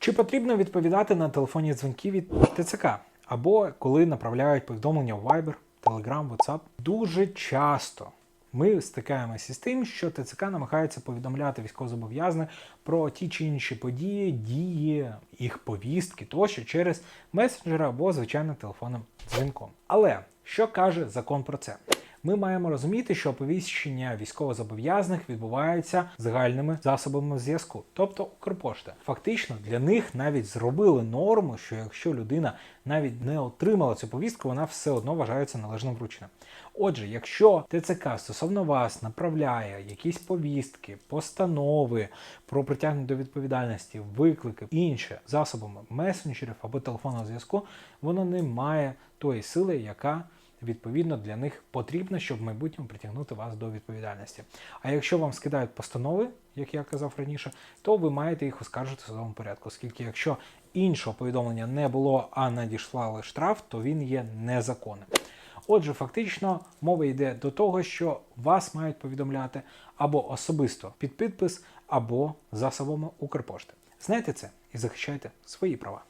Чи потрібно відповідати на телефонні дзвінки від ТЦК або коли направляють повідомлення в Viber, Telegram, WhatsApp? Дуже часто ми стикаємося з тим, що ТЦК намагається повідомляти військовозобов'язаних про ті чи інші події, дії, їх повістки тощо через месенджери або звичайним телефонним дзвінком. Але що каже закон про це? Ми маємо розуміти, що оповіщення військовозобов'язаних відбувається загальними засобами зв'язку, тобто Укрпошта. Фактично для них навіть зробили норму, що якщо людина навіть не отримала цю повістку, вона все одно вважається належним врученим. Отже, якщо ТЦК стосовно вас направляє якісь повістки, постанови про притягнення до відповідальності, виклики, інше засобами месенджерів або телефонного зв'язку, воно не має тої сили, яка відповідно для них потрібна, щоб в майбутньому притягнути вас до відповідальності. А якщо вам скидають постанови, як я казав раніше, то ви маєте їх оскаржити в судовому порядку, оскільки якщо іншого повідомлення не було, а надіслали штраф, то він є незаконним. Отже, фактично мова йде до того, що вас мають повідомляти або особисто під підпис, або засобами Укрпошти. Знайте це і захищайте свої права.